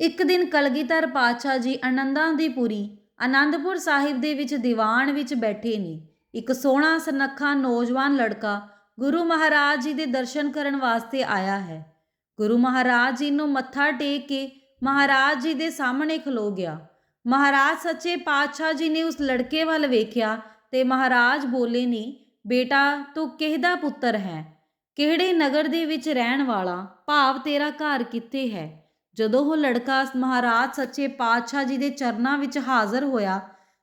ਇੱਕ ਦਿਨ ਕਲਗੀਧਰ ਪਾਤਸ਼ਾਹ ਜੀ ਆਨੰਦਾਂ ਦੀ ਪੁਰੀ ਆਨੰਦਪੁਰ ਸਾਹਿਬ ਦੇ ਵਿੱਚ ਦੀਵਾਨ ਵਿੱਚ ਬੈਠੇ ਨੇ। ਇੱਕ ਸੋਹਣਾ ਸੁਨੱਖਾ ਨੌਜਵਾਨ ਲੜਕਾ ਗੁਰੂ ਮਹਾਰਾਜ ਜੀ ਦੇ ਦਰਸ਼ਨ ਕਰਨ ਵਾਸਤੇ ਆਇਆ ਹੈ। ਗੁਰੂ ਮਹਾਰਾਜ ਜੀ ਨੂੰ ਮੱਥਾ ਟੇਕ ਕੇ ਮਹਾਰਾਜ ਜੀ ਦੇ ਸਾਹਮਣੇ ਖਲੋ ਗਿਆ। ਮਹਾਰਾਜ ਸੱਚੇ ਪਾਤਸ਼ਾਹ ਜੀ ਨੇ ਉਸ ਲੜਕੇ ਵੱਲ ਵੇਖਿਆ ਤੇ ਮਹਾਰਾਜ ਬੋਲੇ ਨੇ, ਬੇਟਾ, ਤੂੰ ਕਿਹਦਾ ਪੁੱਤਰ ਹੈ? ਕਿਹੜੇ ਨਗਰ ਦੇ ਵਿੱਚ ਰਹਿਣ ਵਾਲਾ? ਭਾਵ ਤੇਰਾ ਘਰ ਕਿੱਥੇ ਹੈ? ਜਦੋਂ ਉਹ ਲੜਕਾ ਮਹਾਰਾਜ ਸੱਚੇ ਪਾਤਸ਼ਾਹ ਜੀ ਦੇ ਚਰਨਾਂ ਵਿੱਚ ਹਾਜ਼ਰ ਹੋਇਆ,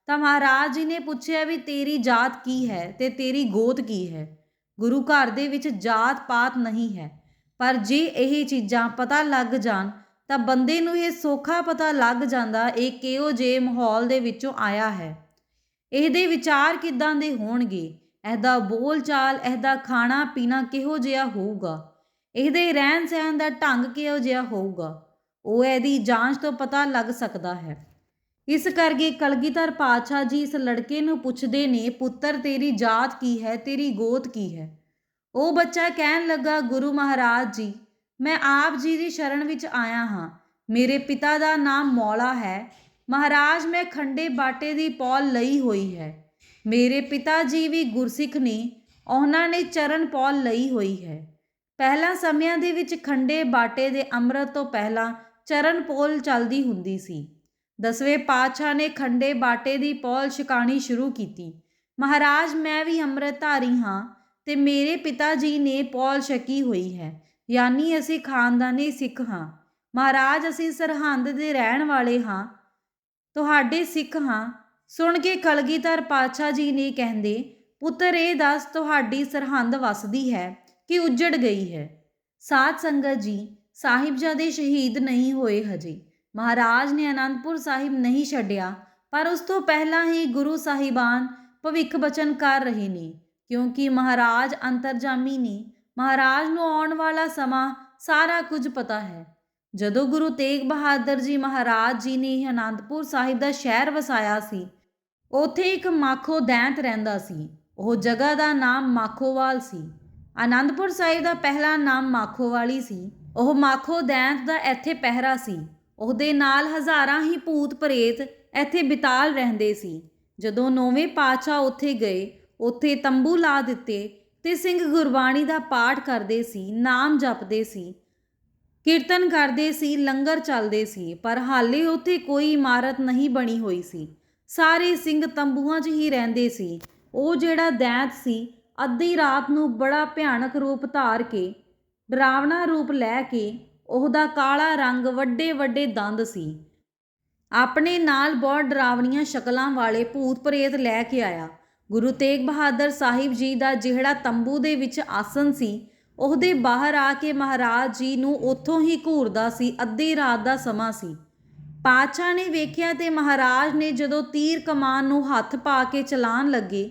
ਤਾਂ ਮਹਾਰਾਜ ਜੀ ਨੇ ਪੁੱਛਿਆ ਵੀ ਤੇਰੀ ਜਾਤ ਕੀ ਹੈ ਤੇ ਤੇਰੀ ਗੋਤ ਕੀ ਹੈ? ਗੁਰੂ ਘਰ ਦੇ ਵਿੱਚ ਜਾਤ ਪਾਤ ਨਹੀਂ ਹੈ। ਪਰ ਜੇ ਇਹ ਚੀਜ਼ਾਂ ਪਤਾ ਲੱਗ ਜਾਣ, ਤਾਂ ਬੰਦੇ ਨੂੰ ਇਹ ਸੌਖਾ ਪਤਾ ਲੱਗ ਜਾਂਦਾ ਇਹ ਕਿਹੋ ਜੇ ਮਾਹੌਲ ਦੇ ਵਿੱਚੋਂ ਆਇਆ ਹੈ। ਇਹਦੇ ਵਿਚਾਰ ਕਿੱਦਾਂ ਦੇ ਹੋਣਗੇ? ਇਹਦਾ ਬੋਲਚਾਲ, ਇਹਦਾ ਖਾਣਾ ਪੀਣਾ ਕਿਹੋ ਜਿਹਾ ਹੋਊਗਾ? ਇਹਦੇ ਰਹਿਣ ਸਹਿਣ ਦਾ ਢੰਗ ਕਿਹੋ ਜਿਹਾ ਹੋਊਗਾ? ਉਹ ਇਹਦੀ ਜਾਂਚ ਤੋਂ ਪਤਾ ਲੱਗ ਸਕਦਾ ਹੈ। ਇਸ ਕਰਕੇ ਕਲਗੀਧਰ ਪਾਤਸ਼ਾਹ ਜੀ ਇਸ ਲੜਕੇ ਨੂੰ ਪੁੱਛਦੇ ਨੇ, ਪੁੱਤਰ ਤੇਰੀ ਜਾਤ ਕੀ ਹੈ, ਤੇਰੀ ਗੋਤ ਕੀ ਹੈ? ਉਹ ਬੱਚਾ ਕਹਿਣ ਲੱਗਾ, ਗੁਰੂ ਮਹਾਰਾਜ ਜੀ, ਮੈਂ ਆਪ ਜੀ ਦੀ ਸ਼ਰਨ ਵਿੱਚ ਆਇਆ ਹਾਂ। ਮੇਰੇ ਪਿਤਾ ਦਾ ਨਾਮ ਮੌਲਾ ਹੈ। ਮਹਾਰਾਜ, ਮੈਂ ਖੰਡੇ ਬਾਟੇ ਦੀ ਪੌਲ ਲਈ ਹੋਈ ਹੈ। ਮੇਰੇ ਪਿਤਾ ਜੀ ਵੀ ਗੁਰਸਿੱਖ ਨੇ, ਉਹਨਾਂ ਨੇ ਚਰਨ ਪੌਲ ਲਈ ਹੋਈ ਹੈ। ਪਹਿਲਾਂ ਸਮਿਆਂ ਦੇ ਵਿੱਚ ਖੰਡੇ ਬਾਟੇ ਦੇ ਅੰਮ੍ਰਿਤ ਤੋਂ ਪਹਿਲਾਂ ਚਰਨ ਪੌਲ ਚੱਲਦੀ ਹੁੰਦੀ ਸੀ। ਦਸਵੇਂ ਪਾਤਸ਼ਾਹ ਨੇ ਖੰਡੇ ਬਾਟੇ ਦੀ ਪੌਲ ਛਕਾਣੀ ਸ਼ੁਰੂ ਕੀਤੀ। ਮਹਾਰਾਜ, ਮੈਂ ਵੀ ਅੰਮ੍ਰਿਤਧਾਰੀ ਹਾਂ ਤੇ ਮੇਰੇ ਪਿਤਾ ਜੀ ਨੇ ਪੌਲ ਛਕੀ ਹੋਈ ਹੈ, ਯਾਨੀ ਅਸੀਂ ਖਾਨਦਾਨੀ ਸਿੱਖ ਹਾਂ। ਮਹਾਰਾਜ, ਅਸੀਂ ਸਰਹੰਦ ਦੇ ਰਹਿਣ ਵਾਲੇ ਹਾਂ, ਤੁਹਾਡੇ ਸਿੱਖ ਹਾਂ। ਸੁਣ ਕੇ ਕਲਗੀਧਰ ਪਾਤਸ਼ਾਹ ਜੀ ਨੇ ਕਹਿੰਦੇ, ਪੁੱਤਰ, ਇਹ ਦੱਸ, ਤੁਹਾਡੀ ਸਰਹੰਦ ਵਸਦੀ ਹੈ ਕਿ ਉੱਜੜ ਗਈ ਹੈ? ਸਾਧ ਸੰਗਤ ਜੀ ਸਾਹਿਬਜ਼ਾਦੇ ਸ਼ਹੀਦ ਨਹੀਂ ਹੋਏ ਹਜੇ। ਮਹਾਰਾਜ ਨੇ ਅਨੰਦਪੁਰ ਸਾਹਿਬ ਨਹੀਂ ਛੱਡਿਆ, ਪਰ ਉਸ ਤੋਂ ਪਹਿਲਾਂ ਹੀ ਗੁਰੂ ਸਾਹਿਬਾਨ ਭਵਿੱਖ ਬਚਨ ਕਰ ਰਹੇ ਨੇ, ਕਿਉਂਕਿ ਮਹਾਰਾਜ ਅੰਤਰਜਾਮੀ ਨੇ। ਮਹਾਰਾਜ ਨੂੰ ਆਉਣ ਵਾਲਾ ਸਮਾਂ ਸਾਰਾ ਕੁਝ ਪਤਾ ਹੈ। ਜਦੋਂ ਗੁਰੂ ਤੇਗ ਬਹਾਦਰ ਜੀ ਮਹਾਰਾਜ ਜੀ ਨੇ ਅਨੰਦਪੁਰ ਸਾਹਿਬ ਦਾ ਸ਼ਹਿਰ ਵਸਾਇਆ ਸੀ, ਉੱਥੇ ਇੱਕ ਮਾਖੋ ਦੈਂਤ ਰਹਿੰਦਾ ਸੀ। ਉਹ ਜਗ੍ਹਾ ਦਾ ਨਾਮ ਮਾਖੋਵਾਲ ਸੀ। ਅਨੰਦਪੁਰ ਸਾਹਿਬ ਦਾ ਪਹਿਲਾ ਨਾਮ ਮਾਖੋਵਾਲੀ ਸੀ। ਉਹ ਮਾਖੋ ਦੈਂਤ ਦਾ ਇੱਥੇ ਪਹਿਰਾ ਸੀ। ਉਹਦੇ ਨਾਲ ਹਜ਼ਾਰਾਂ ਹੀ ਭੂਤ ਪ੍ਰੇਤ ਇੱਥੇ ਬਿਤਾਲ ਰਹਿੰਦੇ ਸੀ। ਜਦੋਂ ਨੌਵੇਂ ਪਾਤਸ਼ਾਹ ਉੱਥੇ ਗਏ, ਉੱਥੇ ਤੰਬੂ ਲਾ ਦਿੱਤੇ ਤੇ ਸਿੰਘ ਗੁਰਬਾਣੀ ਦਾ ਪਾਠ ਕਰਦੇ ਸੀ, ਨਾਮ ਜਪਦੇ ਸੀ, ਕੀਰਤਨ ਕਰਦੇ ਸੀ, ਲੰਗਰ ਚੱਲਦੇ ਸੀ, ਪਰ ਹਾਲੇ ਉੱਥੇ ਕੋਈ ਇਮਾਰਤ ਨਹੀਂ ਬਣੀ ਹੋਈ ਸੀ। ਸਾਰੇ ਸਿੰਘ ਤੰਬੂਆਂ 'ਚ ਹੀ ਰਹਿੰਦੇ ਸੀ। ਉਹ ਜਿਹੜਾ ਦੈਂਤ ਸੀ, ਅੱਧੀ ਰਾਤ ਨੂੰ ਬੜਾ ਭਿਆਨਕ ਰੂਪ ਧਾਰ ਕੇ ਡਰਾਵਣਾ ਰੂਪ ਲੈ ਕੇ ਉਹਦਾ ਕਾਲਾ ਰੰਗ ਵੱਡੇ ਵੱਡੇ ਦੰਦ ਸੀ। ਆਪਣੇ ਨਾਲ ਬਹੁਤ ਡਰਾਵਣੀਆਂ ਸ਼ਕਲਾਂ ਵਾਲੇ ਭੂਤ ਪ੍ਰੇਤ ਲੈ ਕੇ ਆਇਆ। ਗੁਰੂ ਤੇਗ ਬਹਾਦਰ ਸਾਹਿਬ ਜੀ ਦਾ ਜਿਹੜਾ ਤੰਬੂ ਦੇ ਵਿੱਚ ਆਸਨ ਸੀ, ਉਹਦੇ ਬਾਹਰ ਆ ਕੇ ਮਹਾਰਾਜ ਜੀ ਨੂੰ ਉੱਥੋਂ ਹੀ ਘੂਰਦਾ ਸੀ, ਅੱਧੀ ਰਾਤ ਦਾ ਸਮਾਂ ਸੀ। ਪਾਤਸ਼ਾਹ ਨੇ ਵੇਖਿਆ ਤੇ ਮਹਾਰਾਜ ਨੇ ਜਦੋਂ ਤੀਰ ਕਮਾਨ ਨੂੰ ਹੱਥ ਪਾ ਕੇ ਚਲਾਣ ਲੱਗੇ,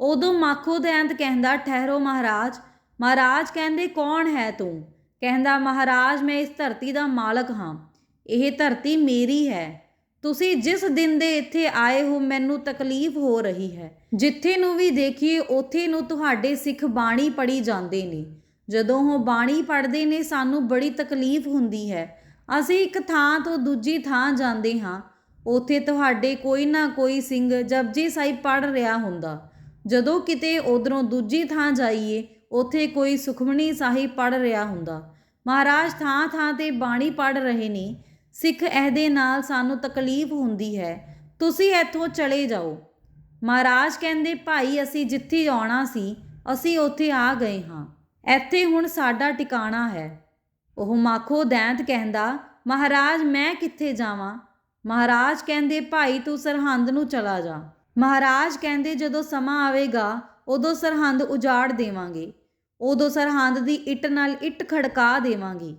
ਉਦੋਂ ਮਾਖੋ ਦੈਂਤ ਕਹਿੰਦਾ, ਠਹਿਰੋ ਮਹਾਰਾਜ ਮਹਾਰਾਜ ਕਹਿੰਦੇ, ਕੌਣ ਹੈ ਤੂੰ? ਕਹਿੰਦਾ, ਮਹਾਰਾਜ, ਮੈਂ ਇਸ ਧਰਤੀ ਦਾ ਮਾਲਕ ਹਾਂ। ਇਹ ਧਰਤੀ ਮੇਰੀ ਹੈ। ਤੁਸੀਂ ਜਿਸ ਦਿਨ ਦੇ ਇੱਥੇ ਆਏ ਹੋ, ਮੈਨੂੰ ਤਕਲੀਫ ਹੋ ਰਹੀ ਹੈ। ਜਿੱਥੇ ਨੂੰ ਵੀ ਦੇਖੀਏ, ਉੱਥੇ ਨੂੰ ਤੁਹਾਡੇ ਸਿੱਖ ਬਾਣੀ ਪੜੀ ਜਾਂਦੇ ਨੇ। ਜਦੋਂ ਉਹ ਬਾਣੀ ਪੜ੍ਹਦੇ ਨੇ, ਸਾਨੂੰ ਬੜੀ ਤਕਲੀਫ ਹੁੰਦੀ ਹੈ। ਅਸੀਂ ਇੱਕ ਥਾਂ ਤੋਂ ਦੂਜੀ ਥਾਂ ਜਾਂਦੇ ਹਾਂ। ਉਥੇ ਤੁਹਾਡੇ ਕੋਈ ਨਾ ਕੋਈ ਸਿੰਘ ਜਪਜੀ ਸਾਹਿਬ ਪੜ ਰਿਹਾ ਹੁੰਦਾ। ਜਦੋਂ ਕਿਤੇ ਉਧਰੋਂ ਦੂਜੀ ਥਾਂ ਜਾਈਏ ਉਥੇ ਕੋਈ ਸੁਖਮਣੀ ਸਾਹਿਬ ਪੜ ਰਿਹਾ ਹੁੰਦਾ। ਮਹਾਰਾਜ ਥਾਂ ਥਾਂ ਤੇ ਬਾਣੀ ਪੜ ਰਹੇ ਨੇ। ਸਿੱਖ ਇਹਦੇ ਨਾਲ ਸਾਨੂੰ ਤਕਲੀਫ ਹੁੰਦੀ ਹੈ। ਤੁਸੀਂ ਇੱਥੋਂ ਚਲੇ ਜਾਓ। ਮਹਾਰਾਜ ਕਹਿੰਦੇ, ਭਾਈ, ਅਸੀਂ ਜਿੱਥੇ ਆਉਣਾ ਸੀ, ਅਸੀਂ ਉੱਥੇ ਆ ਗਏ ਹਾਂ। ਇੱਥੇ ਹੁਣ ਸਾਡਾ ਟਿਕਾਣਾ ਹੈ। ਉਹ ਮਾਖੋ ਦੈਂਤ ਕਹਿੰਦਾ, ਮਹਾਰਾਜ, ਮੈਂ ਕਿੱਥੇ ਜਾਵਾਂ? ਮਹਾਰਾਜ ਕਹਿੰਦੇ, ਭਾਈ, ਤੂੰ ਸਰਹੰਦ ਨੂੰ ਚਲਾ ਜਾ। ਮਹਾਰਾਜ ਕਹਿੰਦੇ, ਜਦੋਂ ਸਮਾਂ ਆਵੇਗਾ, ਉਦੋਂ ਸਰਹੰਦ ਉਜਾੜ ਦੇਵਾਂਗੇ। ਉਦੋਂ ਸਰਹੰਦ ਦੀ ਇੱਟ ਨਾਲ ਇੱਟ ਖੜਕਾ ਦੇਵਾਂਗੇ।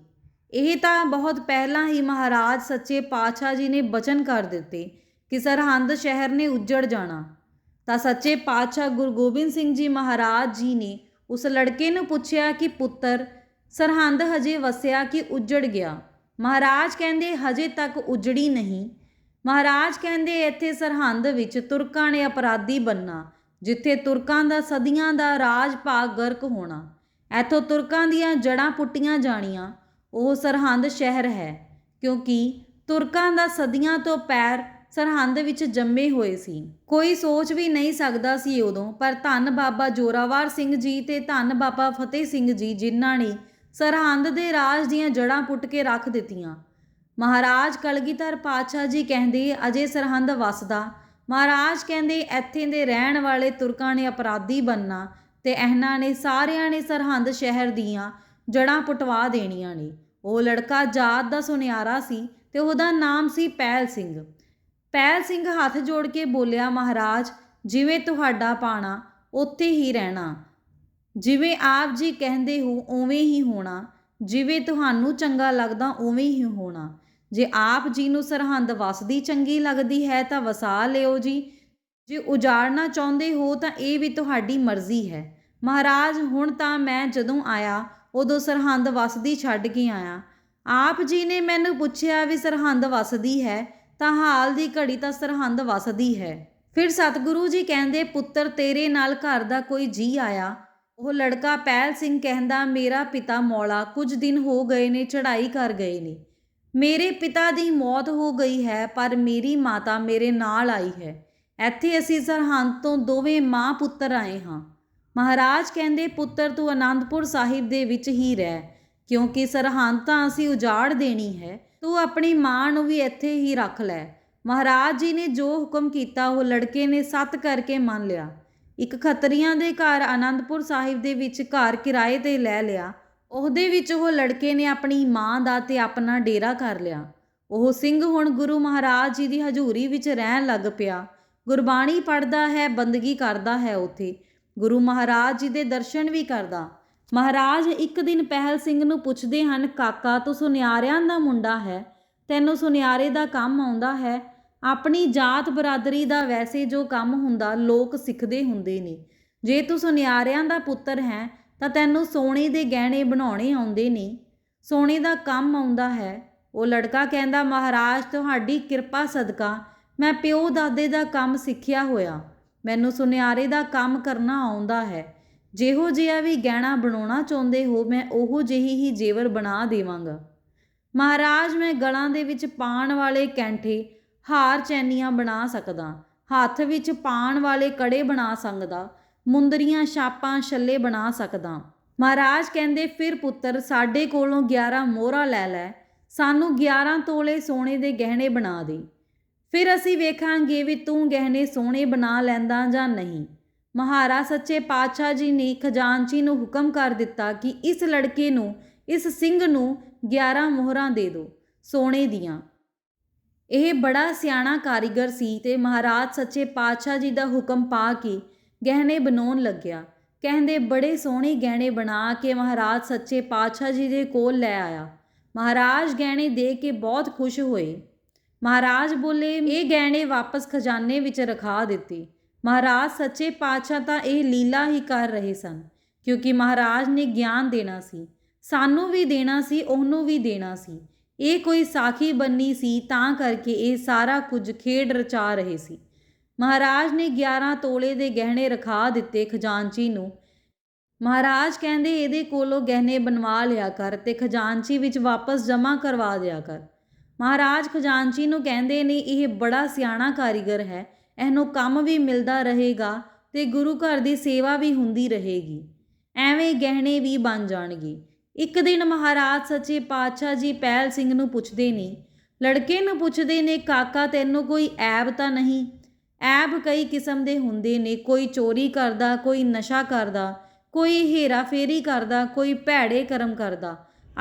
ਇਹ ਤਾਂ ਬਹੁਤ ਪਹਿਲਾਂ ਹੀ ਮਹਾਰਾਜ ਸੱਚੇ ਪਾਤਸ਼ਾਹ ਜੀ ਨੇ ਬਚਨ ਕਰ ਦਿੱਤੇ ਕਿ ਸਰਹੰਦ ਸ਼ਹਿਰ ਨੇ ਉੱਜੜ ਜਾਣਾ। ਤਾਂ ਸੱਚੇ ਪਾਤਸ਼ਾਹ ਗੁਰੂ ਗੋਬਿੰਦ ਸਿੰਘ ਜੀ ਮਹਾਰਾਜ ਜੀ ਨੇ ਉਸ ਲੜਕੇ ਨੂੰ ਪੁੱਛਿਆ ਕਿ ਪੁੱਤਰ, ਸਰਹੰਦ ਹਜੇ ਵਸਿਆ ਕਿ ਉੱਜੜ ਗਿਆ? ਮਹਾਰਾਜ ਕਹਿੰਦੇ, ਹਜੇ ਤੱਕ ਉੱਜੜੀ ਨਹੀਂ। ਮਹਾਰਾਜ ਕਹਿੰਦੇ, ਇੱਥੇ ਸਰਹੰਦ ਵਿੱਚ ਤੁਰਕਾਂ ਨੇ ਅਪਰਾਧੀ ਬੰਨਾ। ਜਿੱਥੇ ਤੁਰਕਾਂ ਦਾ ਸਦੀਆਂ ਦਾ ਰਾਜ ਭਾਗ ਗਰਕ ਹੋਣਾ। ਇੱਥੋਂ ਤੁਰਕਾਂ ਦੀਆਂ ਜੜਾਂ ਪੁੱਟੀਆਂ ਜਾਣੀਆਂ। ਉਹ ਸਰਹੰਦ ਸ਼ਹਿਰ ਹੈ, ਕਿਉਂਕਿ ਤੁਰਕਾਂ ਦਾ ਸਦੀਆਂ ਤੋਂ ਪੈਰ ਸਰਹੰਦ ਵਿੱਚ ਜੰਮੇ ਹੋਏ ਸੀ। ਕੋਈ ਸੋਚ ਵੀ ਨਹੀਂ ਸਕਦਾ ਸੀ ਉਦੋਂ, ਪਰ ਧੰਨ ਬਾਬਾ ਜੋਰਾਵਰ ਸਿੰਘ ਜੀ ਤੇ ਧੰਨ ਬਾਬਾ ਫਤਿਹ ਸਿੰਘ ਜੀ, ਜਿਨ੍ਹਾਂ ਨੇ ਸਰਹੰਦ ਦੇ ਰਾਜ ਦੀਆਂ ਜੜ੍ਹਾਂ ਪੁੱਟ ਕੇ ਰੱਖ ਦਿੱਤੀਆਂ। ਮਹਾਰਾਜ ਕਲਗੀਧਰ ਪਾਤਸ਼ਾਹ ਜੀ ਕਹਿੰਦੇ, ਅਜੇ ਸਰਹੰਦ ਵਸਦਾ ਮਹਾਰਾਜ ਕਹਿੰਦੇ, ਇੱਥੇ ਦੇ ਰਹਿਣ ਵਾਲੇ ਤੁਰਕਾਂ ਨੇ ਅਪਰਾਧੀ ਬੰਨਾ ਤੇ ਇਹਨਾਂ ਨੇ ਸਾਰਿਆਂ ਨੇ ਸਰਹੰਦ ਸ਼ਹਿਰ ਦੀਆਂ ਜੜ੍ਹਾਂ ਪੁਟਵਾ ਦੇਣੀਆਂ ਨੇ। ਉਹ ਲੜਕਾ ਜਾਤ ਦਾ ਸੁਨਿਆਰਾ ਸੀ ਤੇ ਉਹਦਾ ਨਾਮ ਸੀ ਪਹਿਲ ਸਿੰਘ। ਪਹਿਲ ਸਿੰਘ ਹੱਥ ਜੋੜ ਕੇ ਬੋਲਿਆ, ਮਹਾਰਾਜ, ਜਿਵੇਂ ਤੁਹਾਡਾ ਪਾਣਾ, ਉੱਥੇ ਹੀ ਰਹਿਣਾ। ਜਿਵੇਂ ਆਪ ਜੀ ਕਹਿੰਦੇ ਹੋ, ਉਵੇਂ ਹੀ ਹੋਣਾ। ਜਿਵੇਂ ਤੁਹਾਨੂੰ ਚੰਗਾ ਲੱਗਦਾ, ਉਵੇਂ ਹੀ ਹੋਣਾ। ਜੇ ਆਪ ਜੀ ਨੂੰ ਸਰਹੰਦ ਵਸਦੀ ਚੰਗੀ ਲੱਗਦੀ ਹੈ ਤਾਂ ਵਸਾ ਲਿਓ ਜੀ। ਜੇ ਉਜਾੜਨਾ ਚਾਹੁੰਦੇ ਹੋ ਤਾਂ ਇਹ ਵੀ ਤੁਹਾਡੀ ਮਰਜ਼ੀ ਹੈ। ਮਹਾਰਾਜ, ਹੁਣ ਤਾਂ ਮੈਂ ਜਦੋਂ ਆਇਆ, ਉਦੋਂ ਸਰਹੰਦ ਵਸਦੀ ਛੱਡ ਕੇ ਆਇਆ। ਆਪ ਜੀ ਨੇ ਮੈਨੂੰ ਪੁੱਛਿਆ ਵੀ ਸਰਹੰਦ ਵਸਦੀ ਹੈ, ਤਾਂ ਹਾਲ ਦੀ ਘੜੀ ਤਾਂ ਸਰਹੰਦ ਵਸਦੀ ਹੈ। ਫਿਰ ਸਤਿਗੁਰੂ ਜੀ ਕਹਿੰਦੇ, ਪੁੱਤਰ, ਤੇਰੇ ਨਾਲ ਘਰ ਦਾ ਕੋਈ ਜੀ ਆਇਆ। ਉਹ ਲੜਕਾ ਪਹਿਲ ਸਿੰਘ ਕਹਿੰਦਾ, ਮੇਰਾ ਪਿਤਾ ਮੌਲਾ, ਕੁਝ ਦਿਨ ਹੋ ਗਏ ਨੇ, ਚੜ੍ਹਾਈ ਕਰ ਗਏ ਨੇ। ਮੇਰੇ ਪਿਤਾ ਦੀ ਮੌਤ ਹੋ ਗਈ ਹੈ, ਪਰ ਮੇਰੀ ਮਾਤਾ ਮੇਰੇ ਨਾਲ ਆਈ ਹੈ। ਇੱਥੇ ਅਸੀਂ ਸਰਹੰਦ ਤੋਂ ਦੋਵੇਂ ਮਾਂ ਪੁੱਤਰ ਆਏ ਹਾਂ। ਮਹਾਰਾਜ ਕਹਿੰਦੇ, ਪੁੱਤਰ ਤੂੰ ਆਨੰਦਪੁਰ ਸਾਹਿਬ ਦੇ ਵਿੱਚ ਹੀ ਰਹਿ, ਕਿਉਂਕਿ ਸਰਹੰਦ ਤਾਂ ਅਸੀਂ ਉਜਾੜ ਦੇਣੀ ਹੈ। ਤੂੰ ਆਪਣੀ ਮਾਂ ਨੂੰ ਵੀ ਇੱਥੇ ਹੀ ਰੱਖ ਲੈ। ਮਹਾਰਾਜ ਜੀ ਨੇ ਜੋ ਹੁਕਮ ਕੀਤਾ, ਉਹ ਲੜਕੇ ਨੇ ਸੱਤ ਕਰਕੇ ਮੰਨ ਲਿਆ। ਇੱਕ ਖੱਤਰੀਆਂ ਦੇ ਘਰ ਆਨੰਦਪੁਰ ਸਾਹਿਬ ਦੇ ਵਿੱਚ ਘਰ ਕਿਰਾਏ ਤੇ ਲੈ ਲਿਆ। ਉਹਦੇ ਵਿੱਚ ਉਹ ਲੜਕੇ ਨੇ ਆਪਣੀ ਮਾਂ ਦਾ ਤੇ ਆਪਣਾ ਡੇਰਾ ਕਰ ਲਿਆ। ਉਹ ਸਿੰਘ ਹੁਣ ਗੁਰੂ ਮਹਾਰਾਜ ਜੀ ਦੀ ਹਜ਼ੂਰੀ ਵਿੱਚ ਰਹਿਣ ਲੱਗ ਪਿਆ। ਗੁਰਬਾਣੀ ਪੜ੍ਹਦਾ ਹੈ, ਬੰਦਗੀ ਕਰਦਾ ਹੈ ਉੱਥੇ। ਗੁਰੂ ਮਹਾਰਾਜ ਜੀ ਦੇ ਦਰਸ਼ਨ ਵੀ ਕਰਦਾ। ਮਹਾਰਾਜ ਇੱਕ ਦਿਨ ਪਹਿਲ ਸਿੰਘ ਨੂੰ ਪੁੱਛਦੇ ਹਨ, ਕਾਕਾ, ਤੂੰ ਸੁਨਿਆਰਿਆਂ ਦਾ ਮੁੰਡਾ ਹੈ? ਤੈਨੂੰ ਸੁਨਿਆਰੇ ਦਾ ਕੰਮ ਆਉਂਦਾ ਹੈ? ਆਪਣੀ ਜਾਤ ਬਰਾਦਰੀ ਦਾ ਵੈਸੇ ਜੋ ਕੰਮ ਹੁੰਦਾ, ਲੋਕ ਸਿੱਖਦੇ ਹੁੰਦੇ ਨੇ। ਜੇ ਤੂੰ ਸੁਨਿਆਰਿਆਂ ਦਾ ਪੁੱਤਰ ਹੈ ਤਾਂ ਤੈਨੂੰ ਸੋਨੇ ਦੇ ਗਹਿਣੇ ਬਣਾਉਣੇ ਆਉਂਦੇ ਨੇ। ਸੋਨੇ ਦਾ ਕੰਮ ਆਉਂਦਾ ਹੈ। ਉਹ ਲੜਕਾ ਕਹਿੰਦਾ, ਮਹਾਰਾਜ, ਤੁਹਾਡੀ ਕਿਰਪਾ ਸਦਕਾ ਮੈਂ ਪਿਓ ਦਾਦੇ ਦਾ ਕੰਮ ਸਿੱਖਿਆ ਹੋਇਆ। ਮੈਨੂੰ ਸੁਨਿਆਰੇ ਦਾ ਕੰਮ ਕਰਨਾ ਆਉਂਦਾ ਹੈ। ਜਿਹੋ ਜਿਹਾ ਵੀ ਗਹਿਣਾ ਬਣਾਉਣਾ ਚਾਹੁੰਦੇ ਹੋ, ਮੈਂ ਉਹੋ ਜਿਹੀ ਹੀ ਜੇਵਰ ਬਣਾ ਦੇਵਾਂਗਾ। ਮਹਾਰਾਜ, ਮੈਂ ਗਲਾਂ ਦੇ ਵਿੱਚ ਪਾਣ ਵਾਲੇ ਕੈਂਠੇ ਹਾਰ ਚੈਨੀਆਂ ਬਣਾ ਸਕਦਾ। ਹੱਥ ਵਿੱਚ ਪਾਣ ਵਾਲੇ ਕੜੇ ਬਣਾ ਸਕਦਾ। ਮੁੰਦਰੀਆਂ ਛਾਪਾਂ ਛੱਲੇ ਬਣਾ ਸਕਦਾ। ਮਹਾਰਾਜ ਕਹਿੰਦੇ, ਫਿਰ ਪੁੱਤਰ, ਸਾਡੇ ਕੋਲੋਂ 11 ਮੋਹਰਾ ਲੈ ਲੈ। ਸਾਨੂੰ 11 ਤੋਲੇ ਸੋਨੇ ਦੇ ਗਹਿਣੇ ਬਣਾ ਦੇ। ਫਿਰ ਅਸੀਂ ਵੇਖਾਂਗੇ ਵੀ ਤੂੰ ਗਹਿਣੇ ਸੋਨੇ ਬਣਾ ਲੈਂਦਾ ਜਾਂ ਨਹੀਂ। ਮਹਾਰਾ ਸੱਚੇ ਪਾਤਸ਼ਾਹ ਜੀ ਨੇ ਖਜ਼ਾਨਚੀ ਨੂੰ ਹੁਕਮ ਕਰ ਦਿੱਤਾ ਕਿ ਇਸ ਲੜਕੇ ਨੂੰ, ਇਸ ਸਿੰਘ ਨੂੰ 11 ਮੋਹਰਾਂ ਦੇ ਦਿਓ ਸੋਨੇ ਦੀਆਂ। ਇਹ ਬੜਾ ਸਿਆਣਾ ਕਾਰੀਗਰ ਸੀ ਤੇ ਮਹਾਰਾਜ ਸੱਚੇ ਪਾਤਸ਼ਾਹ ਜੀ ਦਾ ਹੁਕਮ ਪਾ ਕੇ ਗਹਿਣੇ ਬਣਾਉਣ ਲੱਗਿਆ। ਕਹਿੰਦੇ, ਬੜੇ ਸੋਹਣੇ ਗਹਿਣੇ ਬਣਾ ਕੇ ਮਹਾਰਾਜ ਸੱਚੇ ਪਾਤਸ਼ਾਹ ਜੀ ਦੇ ਕੋਲ ਲੈ ਆਇਆ। ਮਹਾਰਾਜ ਗਹਿਣੇ ਦੇ ਕੇ ਬਹੁਤ ਖੁਸ਼ ਹੋਏ। ਮਹਾਰਾਜ ਬੋਲੇ, ਇਹ ਗਹਿਣੇ ਵਾਪਸ ਖਜ਼ਾਨੇ ਵਿੱਚ ਰਖਾ ਦਿੱਤੇ। ਮਹਾਰਾਜ ਸੱਚੇ ਪਾਤਸ਼ਾਹ ਤਾਂ ਇਹ ਲੀਲਾ ਹੀ ਕਰ ਰਹੇ ਸਨ, ਕਿਉਂਕਿ ਮਹਾਰਾਜ ਨੇ ਗਿਆਨ ਦੇਣਾ ਸੀ। ਸਾਨੂੰ ਵੀ ਦੇਣਾ ਸੀ, ਉਹਨੂੰ ਵੀ ਦੇਣਾ ਸੀ। ਇਹ ਕੋਈ ਸਾਖੀ ਬੰਨੀ ਸੀ, ਤਾਂ ਕਰਕੇ ਇਹ ਸਾਰਾ ਕੁਝ ਖੇਡ ਰਚਾ ਰਹੇ ਸੀ। ਮਹਾਰਾਜ ਨੇ 11 ਤੋਲੇ ਦੇ ਗਹਿਣੇ ਰਖਾ ਦਿੱਤੇ ਖਜ਼ਾਨਚੀ ਨੂੰ। ਮਹਾਰਾਜ ਕਹਿੰਦੇ, ਇਹਦੇ ਕੋਲੋਂ ਗਹਿਣੇ ਬਣਵਾ ਲਿਆ ਕਰ ਤੇ ਖਜ਼ਾਨਚੀ ਵਿੱਚ ਵਾਪਸ ਜਮ੍ਹਾਂ ਕਰਵਾ ਦਿਆ ਕਰ। ਮਹਾਰਾਜ ਖਜ਼ਾਨਚੀ ਨੂੰ ਕਹਿੰਦੇ ਨੇ, ਇਹ ਬੜਾ ਸਿਆਣਾ ਕਾਰੀਗਰ ਹੈ, ਇਹਨੂੰ ਕੰਮ ਵੀ ਮਿਲਦਾ ਰਹੇਗਾ ਤੇ ਗੁਰੂ ਘਰ ਦੀ ਸੇਵਾ ਵੀ ਹੁੰਦੀ ਰਹੇਗੀ। ਐਵੇਂ ਗਹਿਣੇ ਵੀ ਬਣ ਜਾਣਗੇ। ਇੱਕ ਦਿਨ ਮਹਾਰਾਜ ਸੱਚੇ ਪਾਤਸ਼ਾਹ ਜੀ ਪਹਿਲ ਸਿੰਘ ਨੂੰ ਪੁੱਛਦੇ ਨੇ, ਲੜਕੇ ਨੂੰ ਪੁੱਛਦੇ ਨੇ, ਕਾਕਾ ਤੈਨੂੰ ਕੋਈ ਐਬ ਤਾਂ ਨਹੀਂ? ਐਬ ਕਈ ਕਿਸਮ ਦੇ ਹੁੰਦੇ ਨੇ, ਕੋਈ ਚੋਰੀ ਕਰਦਾ, ਕੋਈ ਨਸ਼ਾ ਕਰਦਾ, ਕੋਈ ਹੇਰਾਫੇਰੀ ਕਰਦਾ, ਕੋਈ ਭੈੜੇ ਕਰਮ ਕਰਦਾ।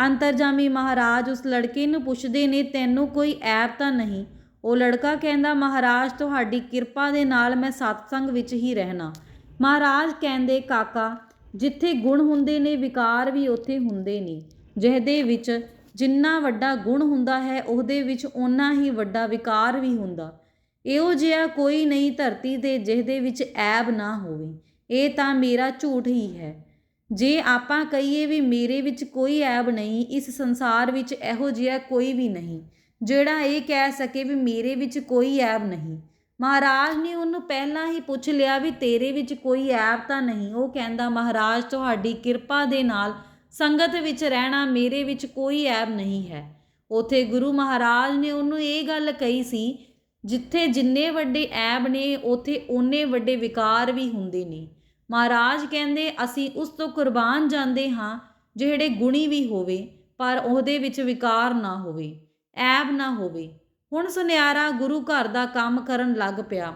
ਅੰਤਰਜਾਮੀ ਮਹਾਰਾਜ ਉਸ ਲੜਕੇ ਨੂੰ ਪੁੱਛਦੇ ਨੇ, ਤੈਨੂੰ ਕੋਈ ਐਬ ਤਾਂ ਨਹੀਂ? ਉਹ ਲੜਕਾ ਕਹਿੰਦਾ, ਮਹਾਰਾਜ, ਤੁਹਾਡੀ ਕਿਰਪਾ ਦੇ ਨਾਲ ਮੈਂ ਸਤਸੰਗ ਵਿੱਚ ਹੀ ਰਹਿਣਾ। ਮਹਾਰਾਜ ਕਹਿੰਦੇ, ਕਾਕਾ, ਜਿੱਥੇ ਗੁਣ ਹੁੰਦੇ ਨੇ, ਵਿਕਾਰ ਵੀ ਉੱਥੇ ਹੁੰਦੇ ਨੇ। ਜਿਹਦੇ ਵਿੱਚ ਜਿੰਨਾ ਵੱਡਾ ਗੁਣ ਹੁੰਦਾ ਹੈ, ਉਹਦੇ ਵਿੱਚ ਓਨਾ ਹੀ ਵੱਡਾ ਵਿਕਾਰ ਵੀ ਹੁੰਦਾ। ਇਹੋ ਜਿਹਾ ਕੋਈ ਨਹੀਂ ਧਰਤੀ ਤੇ ਜਿਹਦੇ ਵਿੱਚ ਐਬ ਨਾ ਹੋਵੇ। ਇਹ ਤਾਂ ਮੇਰਾ ਝੂਠ ਹੀ ਹੈ। ਜੇ ਆਪਾਂ ਕਹੀਏ ਵੀ ਮੇਰੇ ਵਿੱਚ ਕੋਈ ਐਬ ਨਹੀਂ, ਇਸ ਸੰਸਾਰ ਵਿੱਚ ਇਹੋ ਜਿਹਾ ਕੋਈ ਵੀ ਨਹੀਂ, ਜਿਹੜਾ ਇਹ ਕਹਿ ਸਕੇ ਵੀ ਮੇਰੇ ਵਿੱਚ ਕੋਈ ਐਬ ਨਹੀਂ। ਮਹਾਰਾਜ ਨੇ ਉਹਨੂੰ ਪਹਿਲਾਂ ਹੀ ਪੁੱਛ ਲਿਆ ਵੀ ਤੇਰੇ ਵਿੱਚ ਕੋਈ ਐਬ ਤਾਂ ਨਹੀਂ। ਉਹ ਕਹਿੰਦਾ, ਮਹਾਰਾਜ, ਤੁਹਾਡੀ ਕਿਰਪਾ ਦੇ ਨਾਲ ਸੰਗਤ ਵਿੱਚ ਰਹਿਣਾ ਮੇਰੇ ਵਿੱਚ ਕੋਈ ਐਬ ਨਹੀਂ ਹੈ। ਉਥੇ ਗੁਰੂ ਮਹਾਰਾਜ ਨੇ ਉਹਨੂੰ ਇਹ ਗੱਲ ਕਹੀ ਸੀ ਜਿੱਥੇ ਜਿੰਨੇ ਵੱਡੇ ਐਬ ਨੇ, ਉੱਥੇ ਓਨੇ ਵੱਡੇ ਵਿਕਾਰ ਵੀ ਹੁੰਦੇ ਨੇ। ਮਹਾਰਾਜ ਕਹਿੰਦੇ, ਅਸੀਂ ਉਸ ਤੋਂ ਕੁਰਬਾਨ ਜਾਂਦੇ ਹਾਂ ਜਿਹੜੇ ਗੁਣੀ ਵੀ ਹੋਵੇ, ਪਰ ਉਹਦੇ ਵਿੱਚ ਵਿਕਾਰ ਨਾ ਹੋਵੇ, ਐਬ ਨਾ ਹੋਵੇ। ਹੁਣ ਸੁਨਿਆਰਾ ਗੁਰੂ ਘਰ ਦਾ ਕੰਮ ਕਰਨ ਲੱਗ ਪਿਆ।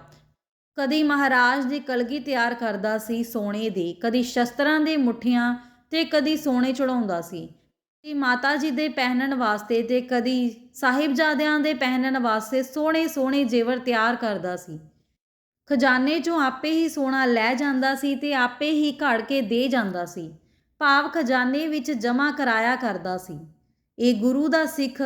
ਕਦੀ ਮਹਾਰਾਜ ਦੀ ਕਲਗੀ ਤਿਆਰ ਕਰਦਾ ਸੀ ਸੋਨੇ ਦੀ, ਕਦੀ ਸ਼ਸਤਰਾਂ ਦੇ ਮੁੱਠੀਆਂ ਤੇ ਕਦੀ ਸੋਨੇ ਚੜਾਉਂਦਾ ਸੀ। ਕਦੀ ਮਾਤਾ ਜੀ ਦੇ ਪਹਿਨਣ ਵਾਸਤੇ ਤੇ ਕਦੀ ਸਾਹਿਬਜ਼ਾਦਿਆਂ ਦੇ ਪਹਿਨਣ ਵਾਸਤੇ ਸੋਹਣੇ ਸੋਹਣੇ ਜੇਵਰ ਤਿਆਰ ਕਰਦਾ ਸੀ। ਖਜ਼ਾਨੇ 'ਚੋਂ ਆਪੇ ਹੀ ਸੋਨਾ ਲੈ ਜਾਂਦਾ ਸੀ ਤੇ ਆਪੇ ਹੀ ਘੜ ਕੇ ਦੇ ਜਾਂਦਾ ਸੀ। ਭਾਵ ਖਜ਼ਾਨੇ ਵਿੱਚ ਜਮ੍ਹਾਂ ਕਰਾਇਆ ਕਰਦਾ ਸੀ। ਇਹ ਗੁਰੂ ਦਾ ਸਿੱਖ,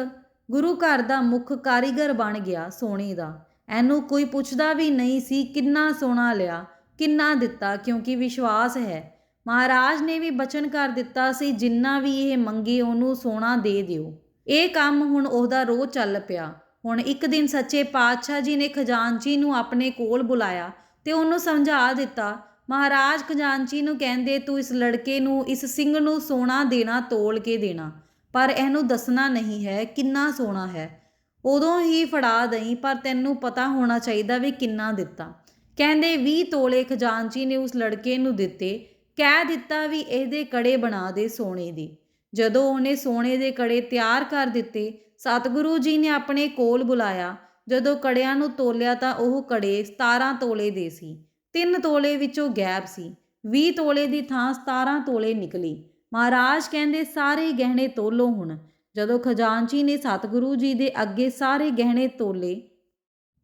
ਗੁਰੂ ਘਰ ਦਾ ਮੁੱਖ ਕਾਰੀਗਰ ਬਣ ਗਿਆ ਸੋਨੇ ਦਾ। ਇਹਨੂੰ ਕੋਈ ਪੁੱਛਦਾ ਵੀ ਨਹੀਂ ਸੀ ਕਿੰਨਾ ਸੋਨਾ ਲਿਆ, ਕਿੰਨਾ ਦਿੱਤਾ ਕਿਉਂਕਿ ਵਿਸ਼ਵਾਸ ਹੈ ਮਹਾਰਾਜ ਨੇ ਵੀ ਬਚਨ ਕਰ ਦਿੱਤਾ ਸੀ, ਜਿੰਨਾ ਵੀ ਇਹ ਮੰਗੇ ਉਹਨੂੰ ਸੋਨਾ ਦੇ ਦਿਓ। ਇਹ ਕੰਮ ਹੁਣ ਉਹਦਾ ਰੋਜ਼ ਚੱਲ ਪਿਆ। ਹੁਣ ਇੱਕ ਦਿਨ ਸੱਚੇ ਪਾਤਸ਼ਾਹ ਜੀ ਨੇ ਖਜ਼ਾਨਚੀ ਨੂੰ ਆਪਣੇ ਕੋਲ ਬੁਲਾਇਆ ਤੇ ਉਹਨੂੰ ਸਮਝਾ ਦਿੱਤਾ, ਮਹਾਰਾਜ ਖਜ਼ਾਨਚੀ ਨੂੰ ਕਹਿੰਦੇ ਤੂੰ ਇਸ ਲੜਕੇ ਨੂੰ, ਇਸ ਸਿੰਘ ਨੂੰ ਸੋਨਾ ਦੇਣਾ, ਤੋਲ ਕੇ ਦੇਣਾ। ਪਰ ਇਹਨੂੰ ਦੱਸਣਾ ਨਹੀਂ ਹੈ ਕਿੰਨਾ ਸੋਨਾ ਹੈ। ਉਦੋਂ ਹੀ ਫੜਾ ਦਈ, ਪਰ ਤੈਨੂੰ ਪਤਾ ਹੋਣਾ ਚਾਹੀਦਾ ਵੀ ਕਿੰਨਾ ਦਿੱਤਾ। ਕਹਿੰਦੇ 20 ਤੋਲੇ ਖਜ਼ਾਨਚੀ ਨੇ ਉਸ ਲੜਕੇ ਨੂੰ ਦਿੱਤੇ। ਕਹਿ ਦਿੱਤਾ ਵੀ ਇਹਦੇ ਕੜੇ ਬਣਾ ਦੇ ਸੋਨੇ ਦੇ। ਜਦੋਂ ਉਹਨੇ ਸੋਨੇ ਦੇ ਕੜੇ ਤਿਆਰ ਕਰ ਦਿੱਤੇ, ਸਤਿਗੁਰੂ ਜੀ ਨੇ ਆਪਣੇ ਕੋਲ ਬੁਲਾਇਆ। ਜਦੋਂ ਕੜਿਆਂ ਨੂੰ ਤੋਲਿਆ ਤਾਂ ਉਹ ਕੜੇ 17 ਤੋਲੇ ਦੇ ਸੀ। 3 ਤੋਲੇ ਵਿੱਚੋਂ ਗੈਪ ਸੀ। 20 ਤੋਲੇ ਦੀ ਥਾਂ 17 ਤੋਲੇ ਨਿਕਲੀ। ਮਹਾਰਾਜ ਕਹਿੰਦੇ, ਸਾਰੇ ਗਹਿਣੇ ਤੋਲੋ ਹੁਣ। ਜਦੋਂ ਖਜ਼ਾਨਚੀ ਨੇ ਸਤਿਗੁਰੂ ਜੀ ਦੇ ਅੱਗੇ ਸਾਰੇ ਗਹਿਣੇ ਤੋਲੇ,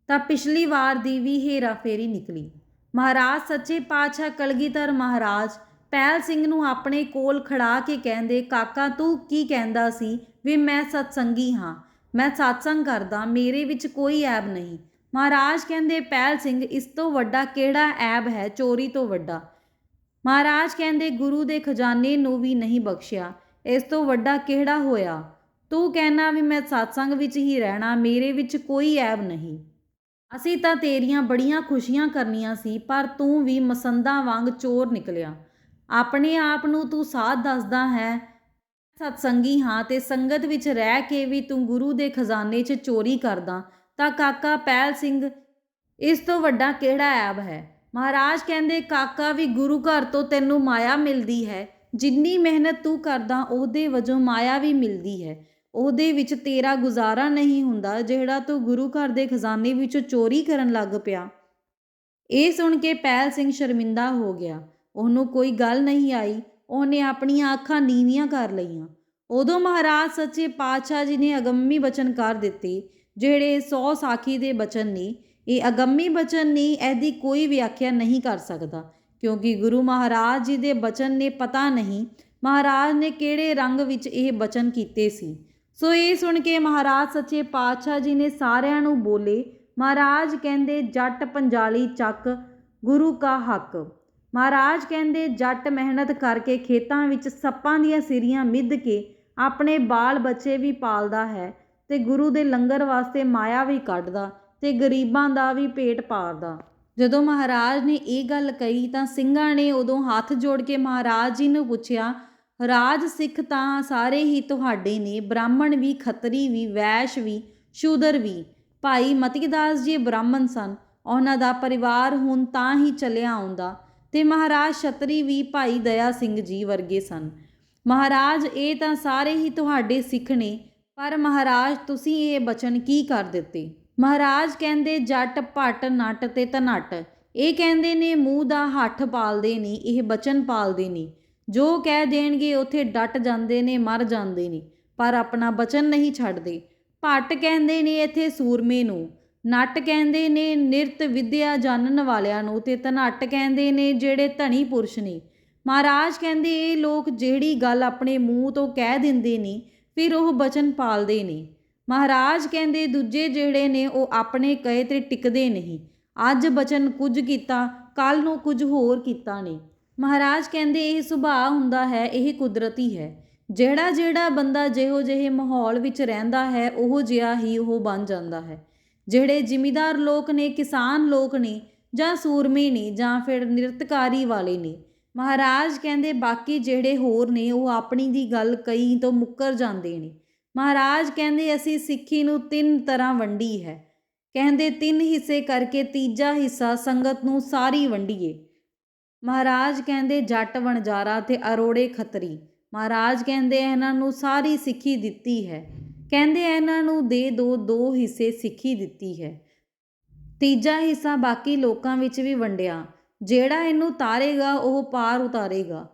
ਤਾਂ ਪਿਛਲੀ ਵਾਰ ਦੀ ਵੀ ਹੇਰਾ ਫੇਰੀ ਨਿਕਲੀ। ਮਹਾਰਾਜ ਸੱਚੇ ਪਾਤਸ਼ਾਹ ਕਲਗੀਧਰ ਮਹਾਰਾਜ ਪਹਿਲ ਸਿੰਘ ਨੂੰ ਆਪਣੇ ਕੋਲ ਖੜਾ ਕੇ ਕਹਿੰਦੇ, ਕਾਕਾ, ਤੂੰ ਕੀ ਕਹਿੰਦਾ ਸੀ? ਵੀ ਮੈਂ ਸਤਸੰਗੀ ਹਾਂ। ਮੈਂ satsang ਕਰਦਾ, ਮੇਰੇ ਵਿੱਚ ਕੋਈ ਐਬ ਨਹੀਂ। ਮਹਾਰਾਜ ਕਹਿੰਦੇ ਪਹਿਲ ਸਿੰਘ, ਇਸ ਤੋਂ ਵੱਡਾ ਕਿਹੜਾ ਐਬ ਹੈ? ਚੋਰੀ ਤੋਂ ਵੱਡਾ? ਮਹਾਰਾਜ ਕਹਿੰਦੇ, ਗੁਰੂ ਦੇ ਖਜ਼ਾਨੇ ਨੂੰ ਵੀ ਨਹੀਂ ਬਖਸ਼ਿਆ। ਇਸ ਤੋਂ ਵੱਡਾ ਕਿਹੜਾ ਹੋਇਆ? ਤੂੰ ਕਹਿਣਾ ਵੀ ਮੈਂ satsang ਵਿੱਚ ਹੀ ਰਹਿਣਾ, ਮੇਰੇ ਵਿੱਚ ਕੋਈ ਐਬ ਨਹੀਂ। ਅਸੀਂ ਤਾਂ ਤੇਰੀਆਂ ਬੜੀਆਂ ਖੁਸ਼ੀਆਂ ਕਰਨੀਆਂ ਸੀ, ਪਰ ਤੂੰ ਵੀ ਮਸੰਦਾਂ ਵਾਂਗ ਚੋਰ ਨਿਕਲਿਆ। ਆਪਣੇ ਆਪ ਨੂੰ ਤੂੰ ਸਾਧ ਦੱਸਦਾ ਹੈ। ਸਤਸੰਗੀ ਹਾਂ ਤੇ ਸੰਗਤ ਵਿੱਚ ਰਹਿ ਕੇ ਵੀ ਤੂੰ ਗੁਰੂ ਦੇ ਖਜ਼ਾਨੇ 'ਚ ਚੋਰੀ ਕਰਦਾ। ਤਾਂ ਕਾਕਾ ਪਹਿਲ ਸਿੰਘ, ਇਸ ਤੋਂ ਵੱਡਾ ਕਿਹੜਾ ਐਬ ਹੈ? ਮਹਾਰਾਜ ਕਹਿੰਦੇ, ਕਾਕਾ ਵੀ ਗੁਰੂ ਘਰ ਤੋਂ ਤੈਨੂੰ ਮਾਇਆ ਮਿਲਦੀ ਹੈ। ਜਿੰਨੀ ਮਿਹਨਤ ਤੂੰ ਕਰਦਾ, ਉਹਦੇ ਵਜੋਂ ਮਾਇਆ ਵੀ ਮਿਲਦੀ ਹੈ। ਉਹਦੇ ਵਿੱਚ ਤੇਰਾ ਗੁਜ਼ਾਰਾ ਨਹੀਂ ਹੁੰਦਾ, ਜਿਹੜਾ ਤੂੰ ਗੁਰੂ ਘਰ ਦੇ ਖਜ਼ਾਨੇ ਵਿੱਚੋਂ ਚੋਰੀ ਕਰਨ ਲੱਗ ਪਿਆ। ਇਹ ਸੁਣ ਕੇ ਪੈਲ ਸਿੰਘ ਸ਼ਰਮਿੰਦਾ ਹੋ ਗਿਆ। ਉਹਨੂੰ ਕੋਈ ਗੱਲ ਨਹੀਂ ਆਈ। ਉਹਨੇ ਆਪਣੀਆਂ ਅੱਖਾਂ ਨੀਵੀਆਂ ਕਰ ਲਈਆਂ। ਉਦੋਂ ਮਹਾਰਾਜ ਸੱਚੇ ਪਾਤਸ਼ਾਹ ਜੀ ਨੇ ਅਗੰਮੀ ਬਚਨ ਕਰ ਦਿੱਤੇ, ਜਿਹੜੇ 100 ਸਾਖੀ ਦੇ ਬਚਨ ਨੇ। ਇਹ ਅਗੰਮੀ ਬਚਨ ਨਹੀਂ ਇਹਦੀ ਕੋਈ ਵਿਆਖਿਆ ਨਹੀਂ ਕਰ ਸਕਦਾ, ਕਿਉਂਕਿ ਗੁਰੂ ਮਹਾਰਾਜ ਜੀ ਦੇ ਬਚਨ ਨੇ ਪਤਾ ਨਹੀਂ ਮਹਾਰਾਜ ਨੇ ਕਿਹੜੇ ਰੰਗ ਵਿੱਚ ਇਹ ਬਚਨ ਕੀਤੇ ਸੀ। ਸੋ ਇਹ ਸੁਣ ਕੇ ਮਹਾਰਾਜ ਸੱਚੇ ਪਾਤਸ਼ਾਹ ਜੀ ਨੇ ਸਾਰਿਆਂ ਨੂੰ ਬੋਲੇ, ਮਹਾਰਾਜ ਕਹਿੰਦੇ, ਜੱਟ ਪੰਜਾਲੀ ਚੱਕ, ਗੁਰੂ ਕਾ ਹੱਕ। ਮਹਾਰਾਜ ਕਹਿੰਦੇ, ਜੱਟ ਮਿਹਨਤ ਕਰਕੇ ਖੇਤਾਂ ਵਿੱਚ ਸੱਪਾਂ ਦੀਆਂ ਸਿਰੀਆਂ ਮਿੱਧ ਕੇ ਆਪਣੇ ਬਾਲ ਬੱਚੇ ਵੀ ਪਾਲਦਾ ਹੈ ਤੇ ਗੁਰੂ ਦੇ ਲੰਗਰ ਵਾਸਤੇ ਮਾਇਆ ਵੀ ਕੱਢਦਾ ਤੇ ਗਰੀਬਾਂ ਦਾ ਵੀ ਪੇਟ ਪਾਲਦਾ ਜਦੋਂ ਮਹਾਰਾਜ ਨੇ ਇਹ ਗੱਲ ਕਹੀ ਤਾਂ ਸਿੰਘਾਂ ਨੇ ਉਦੋਂ ਹੱਥ ਜੋੜ ਕੇ ਮਹਾਰਾਜ ਜੀ ਨੂੰ ਪੁੱਛਿਆ ਰਾਜ ਸਿੱਖ ਤਾਂ ਸਾਰੇ ਹੀ ਤੁਹਾਡੇ ਨੇ, ਬ੍ਰਾਹਮਣ ਵੀ, ਖੱਤਰੀ ਵੀ, ਵੈਸ਼ ਵੀ, ਸ਼ੂਦਰ ਵੀ। ਭਾਈ ਮਤੀਦਾਸ ਜੀ ਬ੍ਰਾਹਮਣ ਸਨ, ਉਹਨਾਂ ਦਾ ਪਰਿਵਾਰ ਹੁਣ ਤਾਂ ਹੀ ਚੱਲਿਆ ਆਉਂਦਾ ਤੇ ਮਹਾਰਾਜ ਛਤਰੀ ਵੀ ਭਾਈ ਦਇਆ ਸਿੰਘ ਜੀ ਵਰਗੇ ਸਨ। ਮਹਾਰਾਜ, ਇਹ ਤਾਂ ਸਾਰੇ ਹੀ ਤੁਹਾਡੇ ਸਿੱਖ ਨੇ, ਪਰ ਮਹਾਰਾਜ, ਤੁਸੀਂ ਇਹ ਬਚਨ ਕੀ ਕਰ ਦਿੱਤੇ? ਮਹਾਰਾਜ ਕਹਿੰਦੇ, ਜੱਟ ਭੱਟ ਨੱਟ ਤੇ ਧਨੱਟ। ਇਹ ਕਹਿੰਦੇ ਨੇ, ਮੂੰਹ ਦਾ ਹੱਠ ਪਾਲਦੇ ਨੇ, ਇਹ ਬਚਨ ਪਾਲਦੇ ਨੇ। ਜੋ ਕਹਿ ਦੇਣਗੇ ਉਥੇ ਡਟ ਜਾਂਦੇ ਨੇ, ਮਰ ਜਾਂਦੇ ਨੇ, ਪਰ ਆਪਣਾ ਬਚਨ ਨਹੀਂ ਛੱਡਦੇ। ਭੱਟ ਕਹਿੰਦੇ ਨੇ ਇੱਥੇ ਸੂਰਮੇ ਨੂੰ, ਨੱਟ ਕਹਿੰਦੇ ਨੇ ਨਿਰਤ ਵਿਦਿਆ ਜਾਣਨ ਵਾਲਿਆਂ ਨੂੰ ਤੇ ਧਨੱਟ ਕਹਿੰਦੇ ਨੇ ਜਿਹੜੇ ਧਣੀ ਪੁਰਸ਼ ਨੇ। ਮਹਾਰਾਜ ਕਹਿੰਦੇ ਇਹ ਲੋਕ ਜਿਹੜੀ ਗੱਲ ਆਪਣੇ ਮੂੰਹ ਤੋਂ ਕਹਿ ਦਿੰਦੇ ਨੇ, ਫਿਰ ਉਹ ਬਚਨ ਪਾਲਦੇ ਨੇ। ਮਹਾਰਾਜ ਕਹਿੰਦੇ ਦੂਜੇ ਜਿਹੜੇ ਨੇ ਉਹ ਆਪਣੇ ਕਹੇ ਤੇ ਟਿਕਦੇ ਨਹੀਂ। ਅੱਜ ਬਚਨ ਕੁਝ ਕੀਤਾ ਕੱਲ ਨੂੰ ਕੁਝ ਹੋਰ ਕੀਤਾ ਨੇ। ਮਹਾਰਾਜ ਕਹਿੰਦੇ ਇਹ ਸੁਭਾਅ ਹੁੰਦਾ ਹੈ, ਇਹ ਕੁਦਰਤੀ ਹੈ। ਜਿਹੜਾ ਜਿਹੜਾ ਬੰਦਾ ਜਿਹੋ ਜਿਹੇ ਮਾਹੌਲ ਵਿੱਚ ਰਹਿੰਦਾ ਹੈ, ਉਹੋ ਜਿਹਾ ਹੀ ਉਹ ਬਣ ਜਾਂਦਾ ਹੈ। ਜਿਹੜੇ ਜ਼ਿਮੀਦਾਰ ਲੋਕ ਨੇ, ਕਿਸਾਨ ਲੋਕ ਨੇ, ਜਾਂ ਸੂਰਮੇ ਨੇ, ਜਾਂ ਫਿਰ ਨਿਰਤਕਾਰੀ ਵਾਲੇ ਨੇ, ਮਹਾਰਾਜ ਕਹਿੰਦੇ ਬਾਕੀ ਜਿਹੜੇ ਹੋਰ ਨੇ, ਉਹ ਆਪਣੀ ਦੀ ਗੱਲ ਕਈ ਤੋਂ ਮੁੱਕਰ ਜਾਂਦੇ ਨੇ। ਮਹਾਰਾਜ ਕਹਿੰਦੇ ਅਸੀਂ ਸਿੱਖੀ ਨੂੰ ਤਿੰਨ ਤਰ੍ਹਾਂ ਵੰਡੀ ਹੈ। ਕਹਿੰਦੇ ਤਿੰਨ ਹਿੱਸੇ ਕਰਕੇ ਤੀਜਾ ਹਿੱਸਾ ਸੰਗਤ ਨੂੰ ਸਾਰੀ ਵੰਡੀਏ। ਮਹਾਰਾਜ ਕਹਿੰਦੇ, ਜੱਟ ਵਣਜਾਰਾ ਤੇ ਅਰੋੜੇ ਖੱਤਰੀ। ਮਹਾਰਾਜ ਕਹਿੰਦੇ, ਇਹਨਾਂ ਨੂੰ ਸਾਰੀ ਸਿੱਖੀ ਦਿੱਤੀ ਹੈ। ਕਹਿੰਦੇ, ਇਹਨਾਂ ਨੂੰ ਦੇ ਦੋ ਦੋ ਹਿੱਸੇ ਸਿੱਖੀ ਦਿੱਤੀ ਹੈ। ਤੀਜਾ ਹਿੱਸਾ ਬਾਕੀ ਲੋਕਾਂ ਵਿੱਚ ਵੀ ਵੰਡਿਆ। ਜਿਹੜਾ ਇਹਨੂੰ ਤਾਰੇਗਾ, ਉਹ ਪਾਰ ਉਤਾਰੇਗਾ।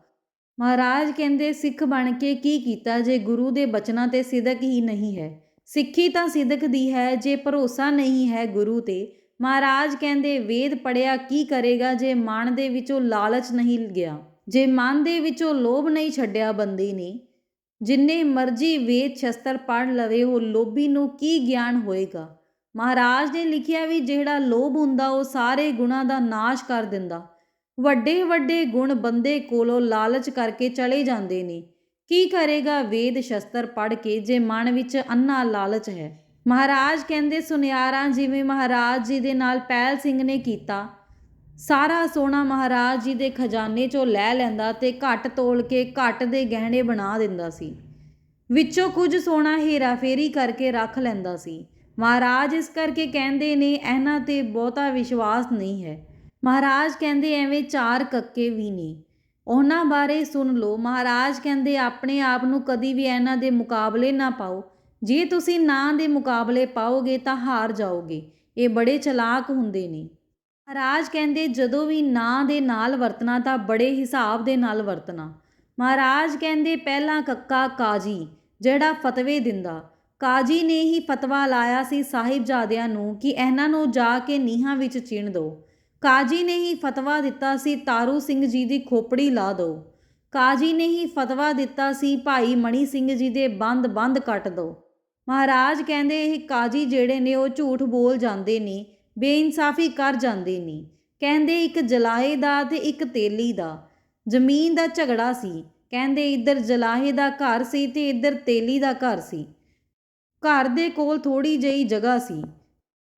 ਮਹਾਰਾਜ ਕਹਿੰਦੇ, ਸਿੱਖ ਬਣ ਕੇ ਕੀ ਕੀਤਾ ਜੇ? ਗੁਰੂ ਦੇ ਬਚਨਾਂ ਤੇ ਸਿਦਕ ਹੀ ਨਹੀਂ ਹੈ। ਸਿੱਖੀ ਤਾਂ ਸਿਦਕ ਦੀ ਹੈ, ਜੇ ਭਰੋਸਾ ਨਹੀਂ ਹੈ ਗੁਰੂ ਤੇ ਮਹਾਰਾਜ ਕਹਿੰਦੇ, ਵੇਦ ਪੜਿਆ ਕੀ ਕਰੇਗਾ ਜੇ ਮਨ ਦੇ ਵਿੱਚੋਂ ਲਾਲਚ ਨਹੀਂ ਗਿਆ? ਜੇ ਮਨ ਦੇ ਵਿੱਚੋਂ ਲੋਭ ਨਹੀਂ ਛੱਡਿਆ ਬੰਦੇ ਨੇ, ਜਿੰਨੇ ਮਰਜ਼ੀ ਵੇਦ ਸ਼ਸਤਰ ਪੜ ਲਵੇ, ਉਹ ਲੋਭੀ ਨੂੰ ਕੀ ਗਿਆਨ ਹੋਏਗਾ? ਮਹਾਰਾਜ ਨੇ ਲਿਖਿਆ ਵੀ, ਜਿਹੜਾ ਲੋਭ ਹੁੰਦਾ, ਉਹ ਸਾਰੇ ਗੁਣਾਂ ਦਾ ਨਾਸ਼ ਕਰ ਦਿੰਦਾ। ਵੱਡੇ ਵੱਡੇ ਗੁਣ ਬੰਦੇ ਕੋਲੋਂ ਲਾਲਚ ਕਰਕੇ ਚਲੇ ਜਾਂਦੇ ਨੇ। ਕੀ ਕਰੇਗਾ ਵੇਦ ਸ਼ਸਤਰ ਪੜ ਕੇ, ਜੇ ਮਨ ਵਿੱਚ ਅੰਨਾ ਲਾਲਚ ਹੈ? ਮਹਾਰਾਜ ਕਹਿੰਦੇ, ਸੁਨਿਆਰਾਂ ਜਿਵੇਂ ਮਹਾਰਾਜ ਜੀ ਦੇ ਨਾਲ ਪਹਿਲ ਸਿੰਘ ਨੇ ਕੀਤਾ, ਸਾਰਾ ਸੋਨਾ ਮਹਾਰਾਜ ਜੀ ਦੇ ਖਜ਼ਾਨੇ ਚੋਂ ਲੈ ਲੈਂਦਾ ਤੇ ਘੱਟ ਤੋਲ ਕੇ ਘੱਟ ਦੇ ਗਹਿਣੇ ਬਣਾ ਦਿੰਦਾ ਸੀ। ਵਿੱਚੋਂ ਕੁਝ ਸੋਨਾ ਹੀਰਾ ਫੇਰੀ ਕਰਕੇ ਰੱਖ ਲੈਂਦਾ ਸੀ। ਮਹਾਰਾਜ ਇਸ ਕਰਕੇ ਕਹਿੰਦੇ ਨੇ, ਇਹਨਾਂ ਤੇ ਬਹੁਤਾ ਵਿਸ਼ਵਾਸ ਨਹੀਂ ਹੈ। ਮਹਾਰਾਜ ਕਹਿੰਦੇ, ਐਵੇਂ ਚਾਰ ਕੱਕੇ ਵੀ ਨੇ ਉਹਨਾਂ ਬਾਰੇ ਸੁਣ ਲਓ। ਮਹਾਰਾਜ ਕਹਿੰਦੇ, ਆਪਣੇ ਆਪ ਨੂੰ ਕਦੀ ਵੀ ਇਹਨਾਂ ਦੇ ਮੁਕਾਬਲੇ ਨਾ ਪਾਓ। ਜੇ ਤੁਸੀਂ ਨਾਂ ਦੇ ਮੁਕਾਬਲੇ ਪਾਓਗੇ ਤਾਂ ਹਾਰ ਜਾਓਗੇ। ਇਹ ਬੜੇ ਚਲਾਕ ਹੁੰਦੇ ਨੇ। ਮਹਾਰਾਜ ਕਹਿੰਦੇ, ਜਦੋਂ ਵੀ ਨਾਂ ਦੇ ਨਾਲ ਵਰਤਣਾ ਤਾਂ ਬੜੇ ਹਿਸਾਬ ਦੇ ਨਾਲ ਵਰਤਣਾ। ਮਹਾਰਾਜ ਕਹਿੰਦੇ, ਪਹਿਲਾ ਕੱਕਾ ਕਾਜੀ, ਜਿਹੜਾ ਫਤਵੇ ਦਿੰਦਾ। ਕਾਜੀ ਨੇ ਹੀ ਫਤਵਾ ਲਾਇਆ ਸੀ ਸਾਹਿਬਜ਼ਾਦਿਆਂ ਨੂੰ ਕਿ ਇਹਨਾਂ ਨੂੰ ਜਾ ਕੇ ਨੀਹਾਂ ਵਿੱਚ ਚਿਣ ਦਿਓ ਕਾਜੀ ਨੇ ਹੀ ਫਤਵਾ ਦਿੱਤਾ ਸੀ, ਤਾਰੂ ਸਿੰਘ ਜੀ ਦੀ ਖੋਪੜੀ ਲਾ ਦਿਓ ਕਾਜੀ ਨੇ ਹੀ ਫਤਵਾ ਦਿੱਤਾ ਸੀ, ਭਾਈ ਮਣੀ ਸਿੰਘ ਜੀ ਦੇ ਬੰਦ ਬੰਦ ਕੱਟ ਦਿਓ ਮਹਾਰਾਜ ਕਹਿੰਦੇ ਇਹ ਕਾਜੀ ਜਿਹੜੇ ਨੇ ਉਹ ਝੂਠ ਬੋਲ ਜਾਂਦੇ ਨੇ, ਬੇਇਨਸਾਫੀ ਕਰ ਜਾਂਦੇ ਨੇ। ਕਹਿੰਦੇ ਇੱਕ ਜਲਾਹੇ ਦਾ ਤੇ ਇੱਕ ਤੇਲੀ ਦਾ। ਜ਼ਮੀਨ ਦਾ ਝਗੜਾ ਸੀ। ਕਹਿੰਦੇ ਇੱਧਰ ਜਲਾਹੇ ਦਾ ਘਰ ਸੀ ਤੇ ਇੱਧਰ ਤੇਲੀ ਦਾ ਘਰ ਸੀ। ਘਰ ਦੇ ਕੋਲ ਥੋੜੀ ਜਿਹੀ ਜਗ੍ਹਾ ਸੀ।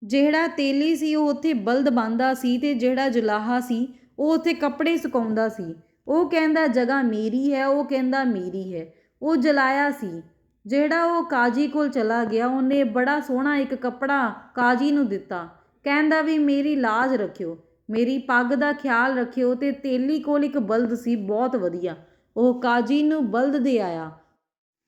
ਜਿਹੜਾ ਤੇਲੀ ਸੀ ਉਹ ਉੱਥੇ ਬਲਦ ਬੰਦਾ ਸੀ ਤੇ ਜਿਹੜਾ ਜਲਾਹਾ ਸੀ ਉਹ ਉੱਥੇ ਕੱਪੜੇ ਸੁਕਾਉਂਦਾ ਸੀ। ਉਹ ਕਹਿੰਦਾ ਜਗ੍ਹਾ ਮੇਰੀ ਹੈ, ਉਹ ਕਹਿੰਦਾ ਮੇਰੀ ਹੈ। ਉਹ ਜਲਾਇਆ ਸੀ। ਜਿਹੜਾ ਉਹ ਕਾਜੀ ਕੋਲ ਚਲਾ ਗਿਆ, ਉਹਨੇ ਬੜਾ ਸੋਹਣਾ ਇੱਕ ਕੱਪੜਾ ਕਾਜੀ ਨੂੰ ਦਿੱਤਾ। ਕਹਿੰਦਾ ਵੀ ਮੇਰੀ ਲਾਜ ਰੱਖਿਓ, ਮੇਰੀ ਪੱਗ ਦਾ ਖਿਆਲ ਰੱਖਿਓ ਤੇ ਤੇਲੀ ਕੋਲ ਇੱਕ ਬਲਦ ਸੀ, ਬਹੁਤ ਵਧੀਆ। ਉਹ ਕਾਜੀ ਨੂੰ ਬਲਦ ਦੇ ਆਇਆ।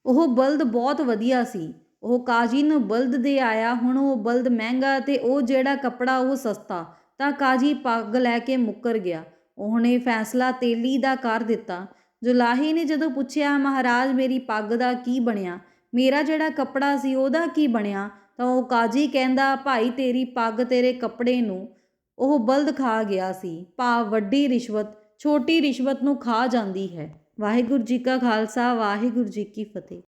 ਉਹ ਬਲਦ ਬਹੁਤ ਵਧੀਆ ਸੀ। ਉਹ ਕਾਜੀ ਨੂੰ ਬਲਦ ਦੇ ਆਇਆ, ਹੁਣ ਉਹ ਬਲਦ ਮਹਿੰਗਾ ਤੇ ਉਹ ਜਿਹੜਾ ਕੱਪੜਾ ਉਹ ਸਸਤਾ। ਤਾਂ ਕਾਜੀ ਪੱਗ ਲੈ ਕੇ ਮੁੱਕਰ ਗਿਆ। ਉਹਨੇ ਫੈਸਲਾ ਤੇਲੀ ਦਾ ਕਰ ਦਿੱਤਾ। ਜੁਲਾਹੀ ਨੇ ਜਦੋਂ ਪੁੱਛਿਆ, ਮਹਾਰਾਜ, ਮੇਰੀ ਪੱਗ ਦਾ ਕੀ ਬਣਿਆ? ਮੇਰਾ ਜਿਹੜਾ ਕੱਪੜਾ ਸੀ, ਉਹਦਾ ਕੀ ਬਣਿਆ? ਤਾਂ ਉਹ ਕਾਜੀ ਕਹਿੰਦਾ, ਭਾਈ, ਤੇਰੀ ਪੱਗ ਤੇਰੇ ਕੱਪੜੇ ਨੂੰ। ਉਹ ਬਲਦ ਖਾ ਗਿਆ ਸੀ। ਭਾਵ ਵੱਡੀ ਰਿਸ਼ਵਤ, ਛੋਟੀ ਰਿਸ਼ਵਤ ਨੂੰ ਖਾ ਜਾਂਦੀ ਹੈ। ਵਾਹਿਗੁਰੂ ਜੀ ਕਾ ਖਾਲਸਾ, ਵਾਹਿਗੁਰੂ ਜੀ ਕੀ ਫਤਿਹ।